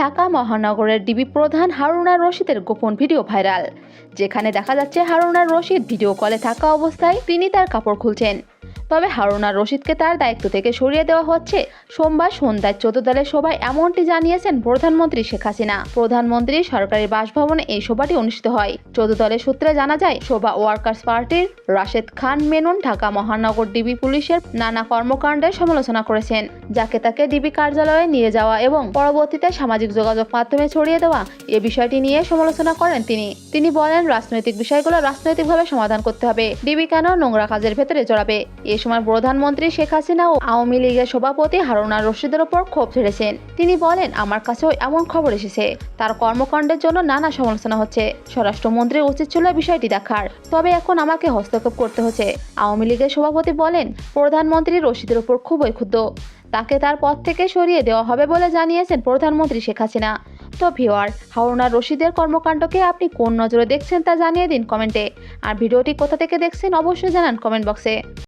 ঢাকা মহানগরের ডিবি প্রধান হারুনার রশিদের গোপন ভিডিও ভাইরাল, যেখানে দেখা যাচ্ছে হারুনার রশিদ ভিডিও কলে থাকা অবস্থায় তিনি তার কাপড় খুলছেন। তবে হারুনার রশিদকে তার দায়িত্ব থেকে সরিয়ে দেওয়া হচ্ছে। সোমবার সন্ধ্যায় চতুর্দলের সভায় এমনটি জানিয়েছেন প্রধানমন্ত্রী শেখ হাসিনা। প্রধানমন্ত্রী সরকারি বাসভবনে এই সভাটি অনুষ্ঠিত হয়। চতুর্দলের সূত্রে জানা যায় শোভা ওয়ার্কার্স পার্টির রাশেদ খান মেনন ঢাকা মহানগর ডিবি পুলিশের নানা কর্মকাণ্ডের সমালোচনা করেছেন, যাকে তাকে ডিবি কার্যালয়ে নিয়ে যাওয়া এবং পরবর্তীতে সামাজিক যোগাযোগ মাধ্যমে ছড়িয়ে দেওয়া এ বিষয়টি নিয়ে সমালোচনা করেন তিনি। তিনি বলেন, রাজনৈতিক বিষয়গুলো রাজনৈতিকভাবে সমাধান করতে হবে। ডিবি কেন নোংরা কাজের ভেতরে জড়াবে? এ সময় প্রধানমন্ত্রী শেখ হাসিনা ও আওয়ামী লীগের সভাপতি হারুনা রশিদের ওপর ক্ষোভ ছেড়েছেন তিনি বলেন, আমার কাছেও এমন খবর এসেছে। তার কর্মকাণ্ডের জন্য নানা সমালোচনা হচ্ছে। স্বরাষ্ট্রমন্ত্রীর উচিত ছিল বিষয়টি দেখার। তবে এখন আমাকে হস্তক্ষেপ করতে হচ্ছে। আওয়ামী লীগের সভাপতি বলেন, প্রধানমন্ত্রী রশিদের ওপর খুবই ক্ষুব্ধ। তাকে তার পদ থেকে সরিয়ে দেওয়া হবে বলে জানিয়েছেন প্রধানমন্ত্রী শেখ হাসিনা। তো ভিওয়ার হাওড়া রশিদের কর্মকাণ্ডকে আপনি কোন নজরে দেখছেন তা জানিয়ে দিন কমেন্টে। আর ভিডিওটি কোথা থেকে দেখছেন অবশ্যই জানান কমেন্ট বক্সে।